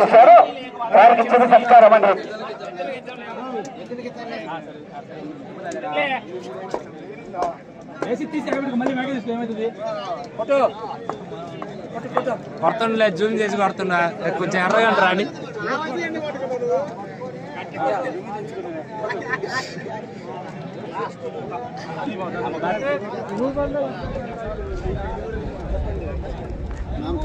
చేశారు? వారికి చిన్న సత్కారం అండి. కొడుతుండలే జూమ్ చేసి కొడుతున్నా. కొంచెం ఎర్రగంట రాని. మనం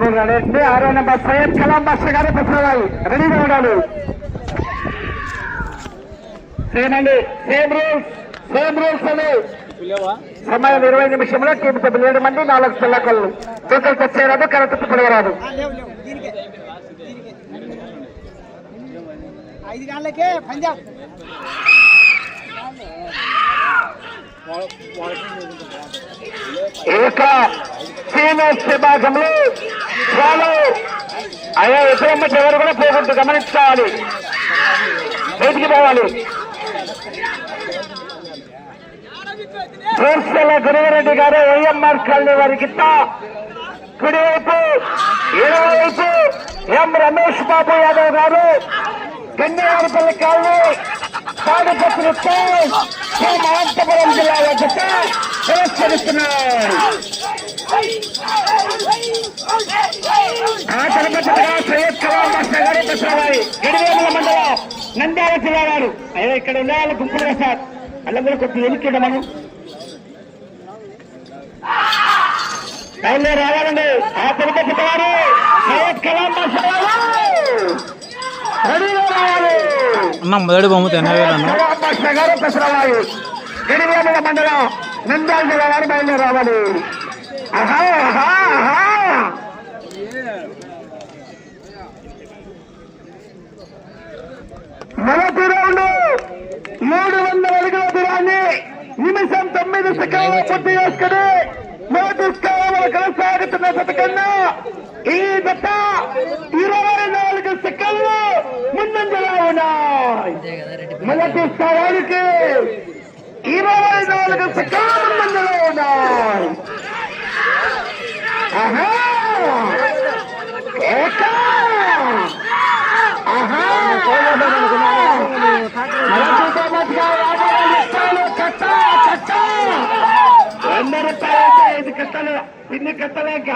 కూడా రెడీ ఆరో నెంబర్ సయ్యద్ కలాం బాషా గారు పెట్టుకోవాలి రెడీగా ఉండాలి. సేమ్ అండి సేమ్ రూల్స్ సేమ్ రూల్స్ అండి సమయం ఇరవై నిమిషంలో టీం సభ్యులు ఏడు మంది నాలుగు పిల్లకళ్ళు తూకలు తెచ్చేరాదు కరెక్ట్ పడవరాదు ఐదు గంటలకే పంజాబ్. ఏక సీనియర్స్ విభాగంలో వాళ్ళు అయ్యా ఎప్పుడమ్మటి ఎవరు కూడా పోకూడదు గమనించాలి బయటికి పోవాలి. కోర్సల గురువరెడ్డి గారు వైఎంఆర్ కాలనీ వారికి కుడివైపు ఇరువైపు ఎం రమేష్ బాబు యాదవ్ గారు కన్యాకుపల్లి కాలనీ. సాగుపత్రి అనంతపురం జిల్లాలో జత పురస్కరిస్తున్నారు. ఆ తరగతిగా సయ్యద్ కలాం మాస్టర్ గారు ప్రసారాయి గిడివేముల మండలం నంద్యాల జిల్లా వారు. అయ్యా ఇక్కడ ఉండాలి గుంపులుగా సార్ వాళ్ళందరూ కొద్దిగా ఎన్నికడ మనం. బయలుదేరి రావాలండి. ఆ తిరుపతి వారు సయ్యద్ కలాం మాస్టర్ గారు. అన్న మొదటి బొమ్మ తినవేలన్న గారు పెసరవాయి. మండలం జిల్లా బయలుదేరి రావాలి ఆహా ఆహా ఆహా. మొదటి రౌండ్ మూడు వందల అడుగుల దూరాన్ని నిమిషం తొమ్మిది సెకండ్లు పూర్తి చేసుకుని మొదటి స్థానంలో కొనసాగుతున్న జత ఈ జత ఇరవై నాలుగు సెకండ్లు ముందంజలో ఉన్నాయి. మొదటి స్థానానికి ఇరవై నాలుగు సెకండ్లు ముందంజలో ఉన్నాయి. ఆహా! ఏకా ఆహా! వంద రూపాయలు ఐదు కట్టలు ఇన్ని కట్టలేక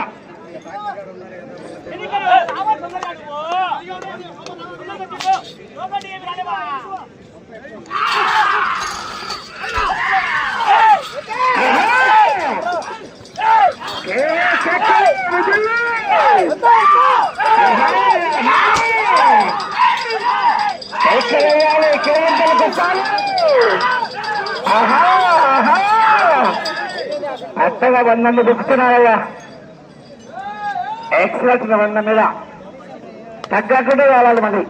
అత్తగా వందండి దుక్కుతున్నారయ్యా ఎక్సలెంట్ వంద మీద. తగ్గకుండా కావాలి మళ్ళీ.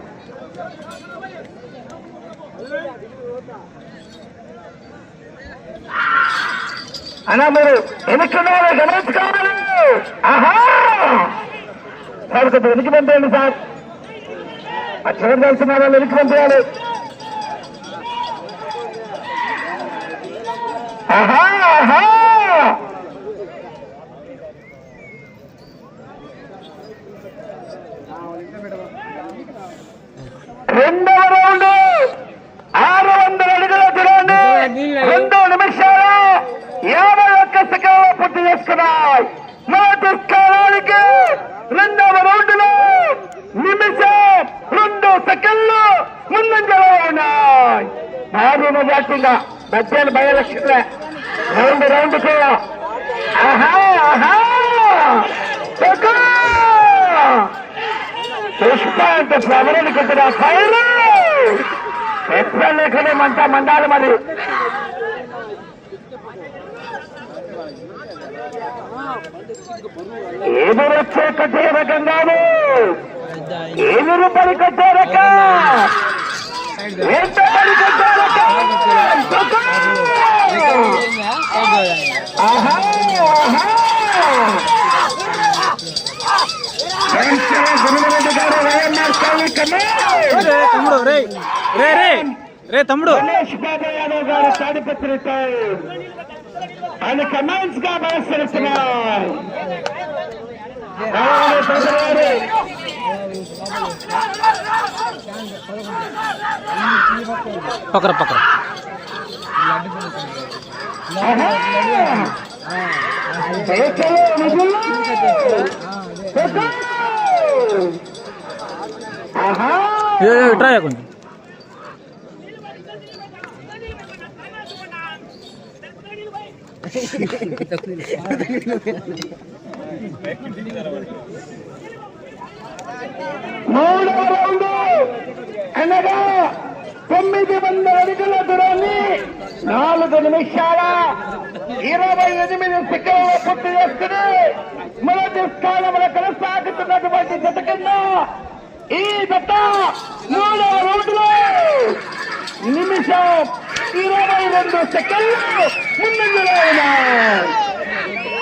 అన్నా మీరు ఎన్నికన్నారు? గమనించుకోవాలి ఆహా! సార్ కొద్దిగా వెనక్కి పంపేయండి సార్ అక్షరం చివరి వాళ్ళు వెనక్కి పంపేయాలి ఆహా ఆహా రెండవ రౌండ్ ఆరు వందల అడుగుల దూరాన్ని రెండు నిమిషాల యాభై ఒక్క సెకండ్లో పూర్తి చేసుకున్నాయి మొదటి స్థానానికి రెండవ రౌండ్లో నిమిషం రెండు సెకండ్లు ముందంజలో ఉన్నాయి మెజార్టీగా మధ్యాహ్నం భయలక్ష్మి రౌండ్ రౌండ్ కూడా ఆహా ఆహా! సుఖం! పుష్ప అంటే ప్రవరణ కొట్టిన ఫైర్! మంట మండాలి మరి. ఎదురొచ్చే కట్టే రకం కాదు. ఎదురు పని కట్టే రకం. ఎంత పని కట్టే రకం. తమ్ముడు రే రే రే రే తమ్ముడు గణేష్ బాబు యాదవ్ గారు తాడిపత్రితో ఆయన కమాండ్స్గా పక్కన పక్కన ట్రై కొంచెం మూడవ రౌండ్ అనగా తొమ్మిది వందల అడుగుల దూరాన్ని నాలుగు నిమిషాల ఇరవై ఎనిమిది సెకండ్లు పూర్తి చేస్తుంది. మొదటి స్థానంలో కొనసాగుతున్నటువంటి జత కింద ఈ జత మూడవ రౌండ్ నిమిషం ఇరవై రెండు సెకండ్లు ముందంజలో ఉన్నాయి.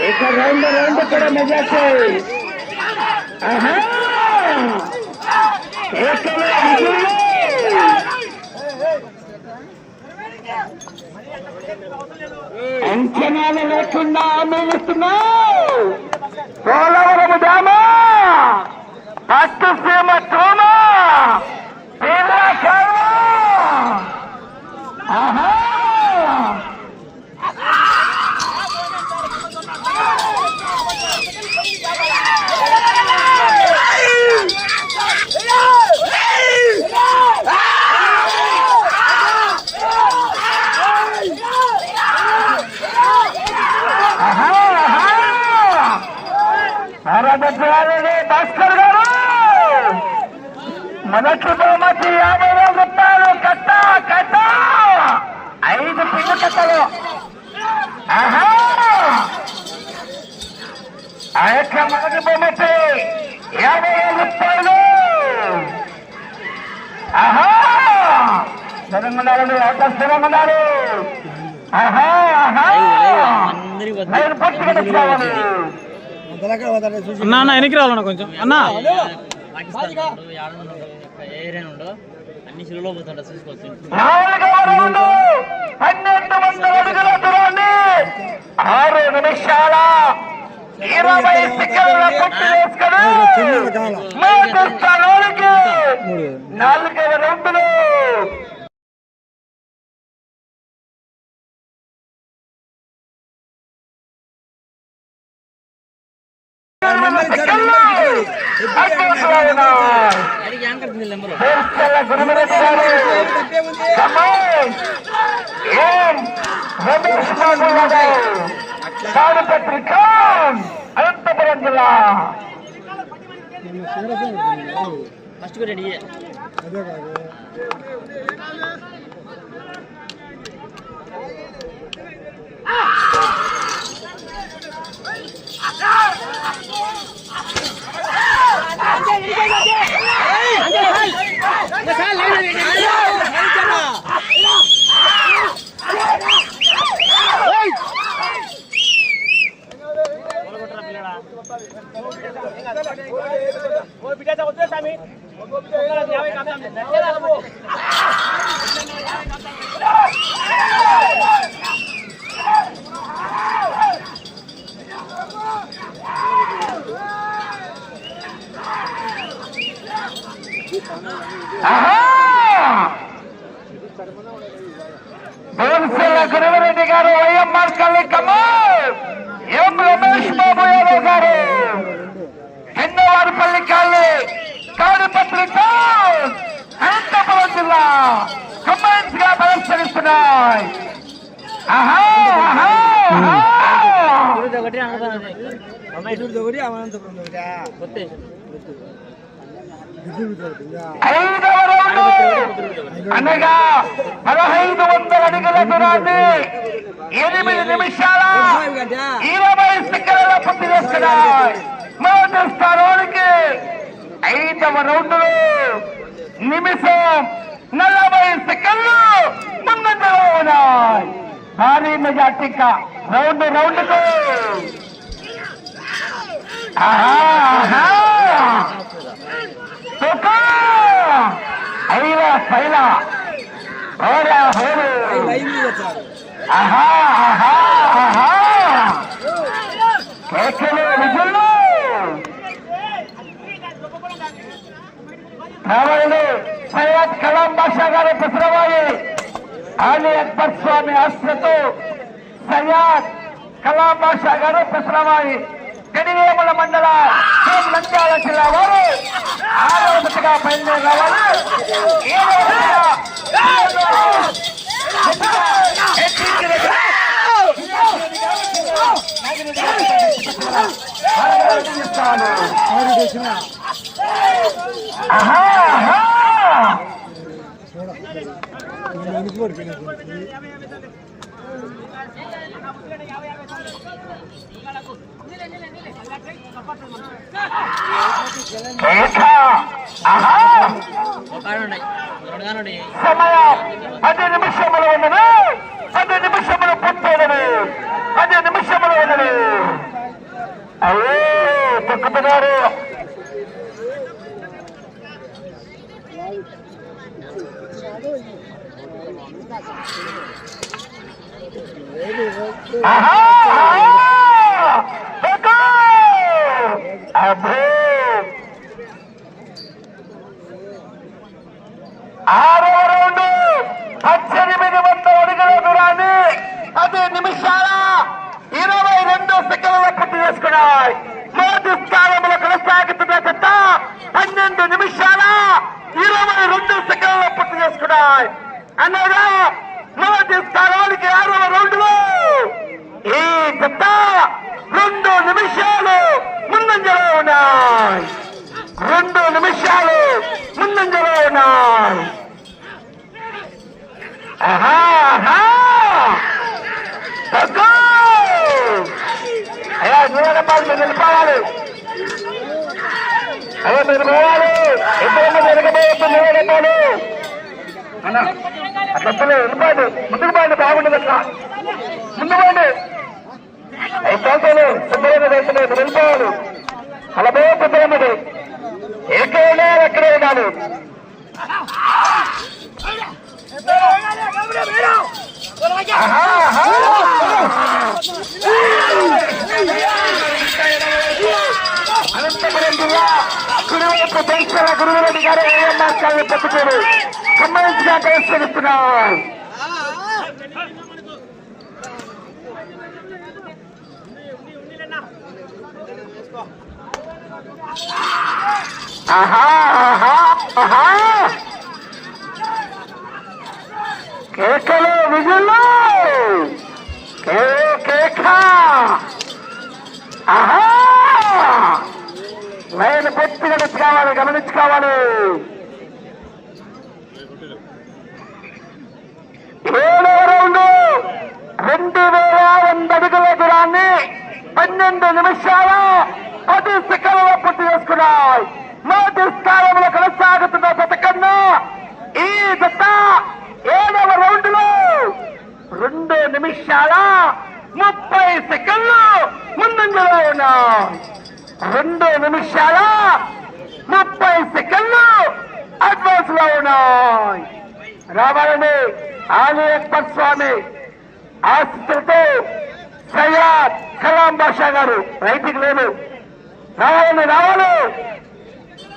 ఇక రెండు రెండు కూడా మెజార్టీ. ఆహా! ఏకమే విజయం. అంచనాలు లేకుండా పోలవరం డ్యామా పట్టుసీమ తోమ ఆహా ఆహా, ఆహా. భారతదేశానికి భాస్కర్ గారు మొదటి బహుమతి యాభై వేల రూపాయలు కట్ట కట్ట! ఐదు పిండి కట్టలు ఆ యొక్క మొదటి బహుమతి యాభై వేల రూపాయలు ఆహా స్థిరంగా ఉండాలండి ఆట స్థిరంగా ఉండాలి ఆహా ఆహా పట్టుకుని అన్న వెనక్కి రావాలన్న కొంచెం. అన్న. పాకిస్తాన్ ఉండు, యాడ ఉండు, ఏ ఏరియా ఉండు అన్ని సిలువలో పోతుంటా చూసుకోవచ్చు ఆరు నిమిషాల ఇరవై సెకండ్ల నాలుగవ రౌండ్లో ఖాన్ అనంతపురం జిల్లా ఫస్ట్ రెడీ ఆహా! దేవస్థల గురుమరెడ్డి గారు వైఎంఆర్ కల్లి కమాన్ ఎం రమేష్ బాబు యాదవ్ గారు ఎన్నవారిపల్లి కాళ్ళి తాడిపత్రి ఖాన్ అనంతపురం జిల్లా కమాండ్స్గా ప్రదర్శనిస్తున్నాయి ఆహా ఆహా ఆహా ఒకటి కొత్త ఐదవ రౌండ్ అనగా పదహైదు వందల అడుగుల దూరాన్ని ఎనిమిది నిమిషాల ఇరవై సెకండ్ల పూర్తి చేస్తున్నాయి. మొదటి స్థానానికి ఐదవ రౌండ్. నిమిషం నలభై సెకండ్లు ముందంజలో ఉన్నాయి. భారీ మెజార్టీ రౌండ్ రౌండ్కు. ఆహా, ఆహా. ఏకా ఐలా శైలా హోరా హోరు ఆహా ఆహా ఆహా కేకలు విజులు కావాలి సయ్యద్ కలాం బాషా గారి పుత్రవాయి ఆలి అక్బర్ స్వామి ఆశ్రతో సయ్యద్ కలాం బాషా గారు పుత్రవాయి గడివేముల మండల సోం నంద్యాల జిల్లా వారు ఆరో జతగా బయలుదేరి రావాలి. ఏడో ఆహా ఆహా ఏకా ఆహా ఒకడుండే రెండుగానుండే సమయం పది నిమిషములు ఉన్నది పది నిమిషములు పూర్తయినది పది నిమిషములు ఉన్నది అయ్యే తొక్కుతున్నారు ఆహా! అబ్బో ఆరో రౌండ్ పద్దెనిమిది వందల అడుగుల దూరాన్ని పది నిమిషాల ఇరవై రెండు సెకండ్ల పూర్తి చేసుకున్నాయి. మొదటి స్థానంలో కొనసాగుతున్న జత పన్నెండు నిమిషాల ఇరవై రెండు సెకండ్ల పూర్తి చేసుకున్నాయి అనగా మొదటి స్థానానికి ఆరవ రౌండ్లో ఈ జత రెండు నిమిషాలు ముందంజలో ఉన్నాయి రెండు నిమిషాలు ముందంజలో ఉన్నాయి ఆహా, ఆహా. తగ్గు. అయ్యా నిలబడాలి మీరు నిలబడాలి అయ్యా మీరు పోవాలి ఎప్పుడైనా వెనకపోవద్దు నిలబడాలి అన్న అట్లా వెళ్ళిపోండి ముందుకు పోండి. బాగుండదు అట్లా. ముందు పోండి. అవి పోతాను శుభ్రంగా వెళ్ళిపోవాలి. అలా పోయి శుభ్రమది ఎక్కడే అక్కడే ఆహా, కుడివైపు దర్శన గురువురెడ్డి గారు ఏఎన్ఆర్ కాలనీ పట్టుకోరు. సంబంధించిన పరిష్కరిస్తున్నారు ఆహా ఆహా ఆహా. కేకలు విజులు కే కేక. ఆహా. లైన్ పూర్తిగా కావాలి గమనించుకోవాలి. ఏడో రౌండ్ రెండు వేల వంద అడుగుల దూరాన్ని పన్నెండు నిమిషాల పది సెకండ్ల పూర్తి చేసుకున్నాయి. మొదటి స్థానంలో కొనసాగుతున్న జత ఈ జత ఏడవ రౌండ్లో రెండు నిమిషాల ముప్పై సెకండ్లు ముందంజలో ఉన్నాయి రెండు నిమిషాల ముప్పై సెకండ్లు అడ్వాన్స్లో ఉన్నాయి. రావాలని ఆలీ అక్బర్ స్వామి ఆశిస్తులతో సయ్యాద్ కలాం బాషా గారు రైతుకి లేదు. రావాలని రావాలి.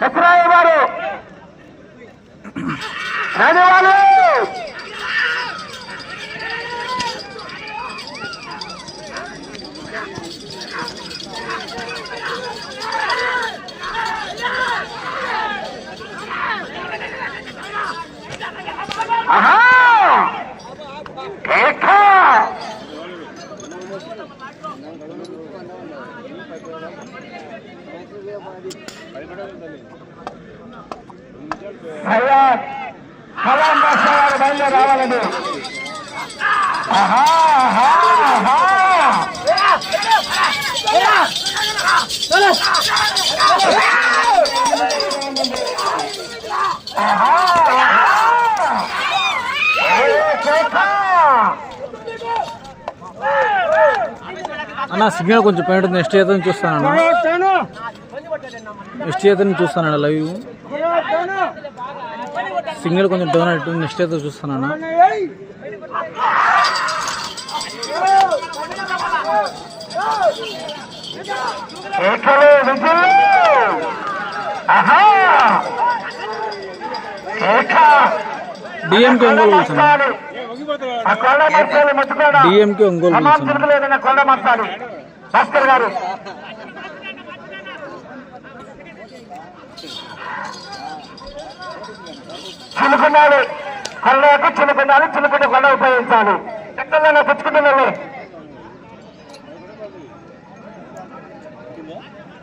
దసరాయ గారు రాని వాళ్ళు ఆహా బాషా గారు బయలుదేరి రావాలండి. ఆహా! ఆహా! ఆహా! అన్న సిగ్నల్ కొంచెం పోయింటుంది నెక్స్ట్ చేతని చూస్తాను నెక్స్ట్ చేతని చూస్తాను లైవ్? సిగ్నల్ కొంచెం డౌన్ అయినట్టు నెక్స్ట్ చేత చూస్తున్నాను? కేకలు విజులు ఆహా కేక! డిఎంకే ఒంగోలు ఆ కొండ ముట్టుకోడా డిఎంకే ఒంగోలు తిరుగులేదన్న కొండ భాస్కర్ గారు. చిలుకున్నాడు కొల్లకు చిలుకున్నాడు చిలుకుంటే కొండ ఉపయోగించాలి. ఎక్కడైనా పుచ్చుకుంటున్నాను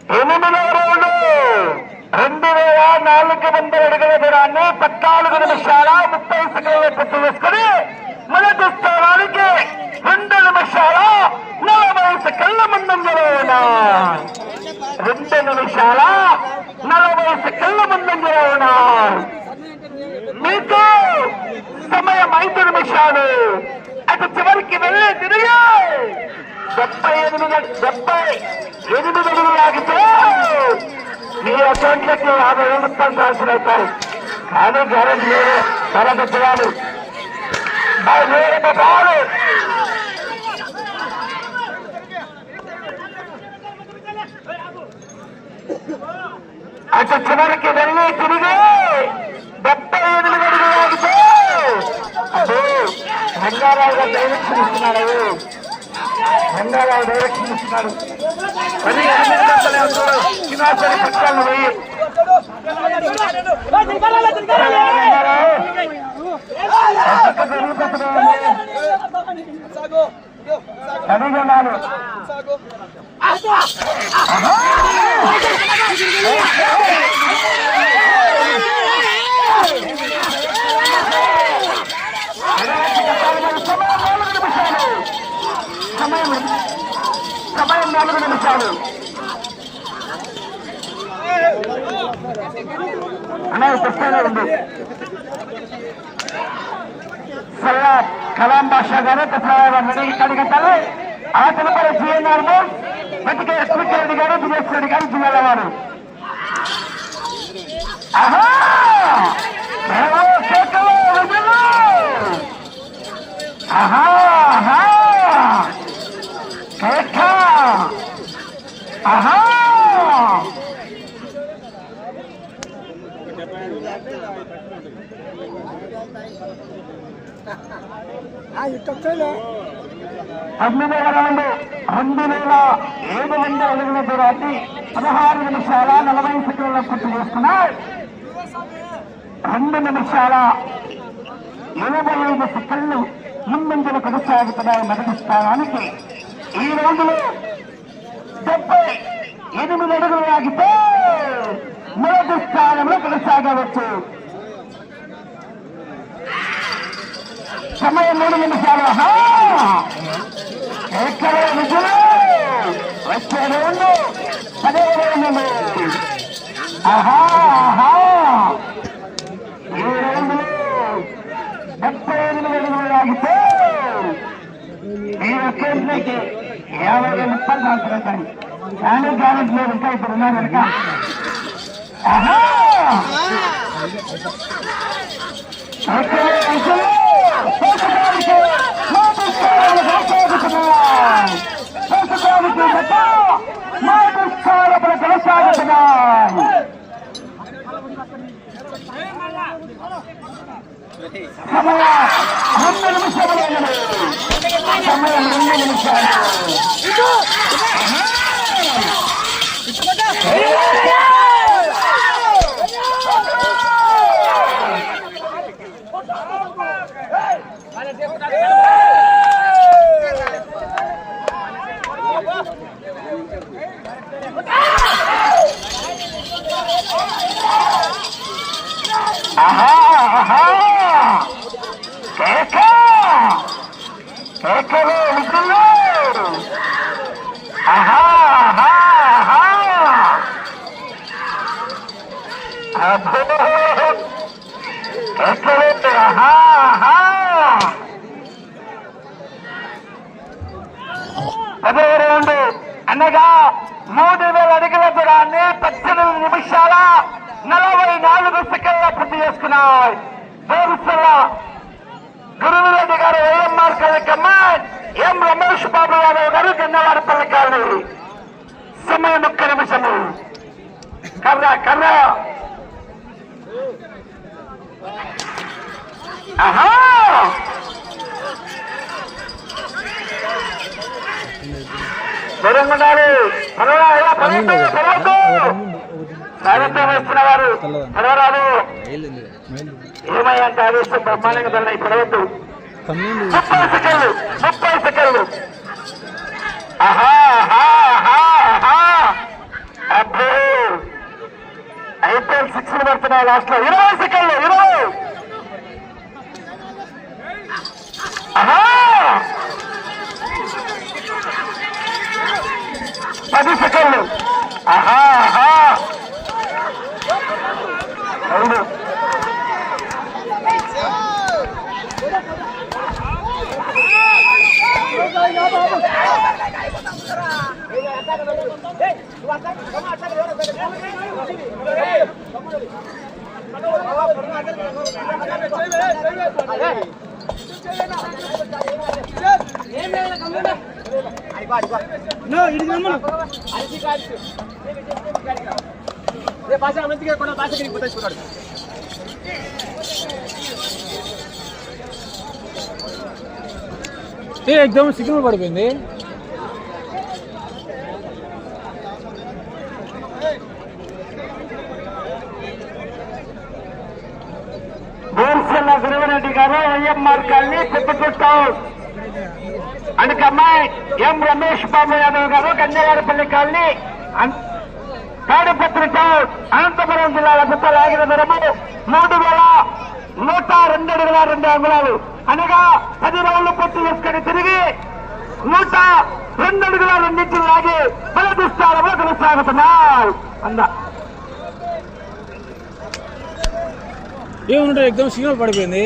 ఎనిమిది రౌండ్లు రెండు వేల నాలుగు వందల అడుగుల దూరాన్ని పద్నాలుగు నిమిషాల ముప్పై సెకండ్లు పూర్తి చేసుకుని మొదటి స్థానానికి రెండు నిమిషాల నలభై సెకండ్ల ముందంజలో ఉన్నాయి రెండు నిమిషాల నలభై సెకండ్ల ముందంజలో ఉన్నాయి మీకు సమయం ఐదు నిమిషాలు. అటు చివరికి వెళ్ళి తిరిగి డెబ్బై ఎనిమిది డెబ్బై ఎనిమిది అడుగులు లాగితే మీ అకౌంట్లకి యాభై వేలు పంచాల్సిన అవుతాయి. కానీ గ్యారెంటీ లేదు తర్వాత చేయాలి బాలు అటు చివరికి వెళ్ళి తిరిగి డెబ్బై ఎనిమిది అడుగులు లాగితే అదే రంగారావు గారు డైరెక్షన్ రంగారావు డైరెక్షన్ ఇస్తున్నాడు పది ఎనిమిది గంటలే ఉంటాడు పట్టాలను పోయి అన్నయ్య కలాం బాషా గారు తప్పని కడిగట్టాలి ఆ తదుపరి జిఎన్ఆర్ వెతికే ఎస్పీ గారు దినేష్ రెడ్డి గారు జిల్లాల వారు. ఆహా! ఆహా కేక ఆహా తొమ్మిది రౌండ్ రెండు వేల ఏడు వందల అడుగుల దూరాన్ని పదహారు నిమిషాల నలభై సెకండ్ల పూర్తి చేస్తున్నారు రెండు నిమిషాల ఇరవై ఐదు సెకండ్లు ముందంజలు కొనసాగుతున్నాయి మొదటి స్థానానికి. ఈ రోజులో డెబ్బై ఎనిమిది అడుగులు ఆగితే మొదటి స్థానంలో కొనసాగవచ్చు. సమయం మూడు నిమిషాలు. ఎక్కడ విజులు వచ్చే రౌండ్. పదే రెండు ఆహా ఆహా! ఈ రౌండ్లో డెబ్బై ఎనిమిది అడుగులు ఆగితే ఈ ఒకేంట్లోకి యాభై వేల రూపాయలు కానీ గ్యారెంటీ లేదు ఇంకా ఇప్పుడు ఉన్నారు కనుక ఆహా! ఓకే, విజులు! ప్రస్తుతానికి మూడు స్థానాలు కొనసాగుతున్నాయి. ప్రస్తుతానికి జత మూడు స్థానాలు కొనసాగుతున్నాయి సమయం రెండు నిమిషాలు సమయం రెండు నిమిషాలు ఆహా ఆహా కేక కేకలు విజులు ఆహా ఆహా ఆహా అబ్బో కేకలు ఆహా ఆహా పదో రౌండ్ అనగా మూడు వేల అడుగుల దూరాన్ని పద్దెనిమిది నిమిషాల నలభై నాలుగు సెకండ్ల పూర్తి చేసుకున్నాయి దేవస్థల గురువిరెడ్డి గారు వైఎంఆర్ కార్యక్రమ ఎం రమేష్ బాబు యాదవ్ గారు గన్నవాడపల్లి కాలనీ సమయం ఒక్క నిమిషము కర్ర కర్ర ఆహా దూరంగా ఉండాలి పర్వాలేదు, పర్వాలేదు. సారథ్యం వేస్తున్న వారు పిలవరాదు ఏమయ్యంత ఆవేశం బ్రహ్మాండంగా తన పడవద్దు ముప్పై సెకండ్లు ముప్పై సెకండ్లు. అబ్బో. ఐపీఎల్ సిక్స్ పడుతున్నాయి లాస్ట్లో ఇరవై సెకండ్లు ఇరవై. పది సెకండ్లు. ఆహా ఆహా. ఏ ఎగ్జామ్ సిగ్నల్ పడిపోయింది. బోర్సెల్ల గురువరెడ్డి గారు వైఎంఆర్ కాలనీ పెద్దపుట్ట అండ్ అమ్మాయి ఎం రమేష్ బాబు యాదవ్ గారు కన్యావాడపల్లి కాలనీ అన్- తాడిపత్రి టౌన్ అనంతపురం జిల్లాల గుత్త లాగిన ధరము మూడు వేల నూట రెండు అడుగుల రెండు అంగుళాలు. అనగా పది రోజులు పూర్తి చేసుకుని తిరిగి నూట రెండు అడుగుల రెండింటిని లాగి మొదటి స్థానంలో కొనసాగుతున్నాయి అందా. ఏముంటే ఎగ్జామ్ సిగ్నల్ పడిపోయింది?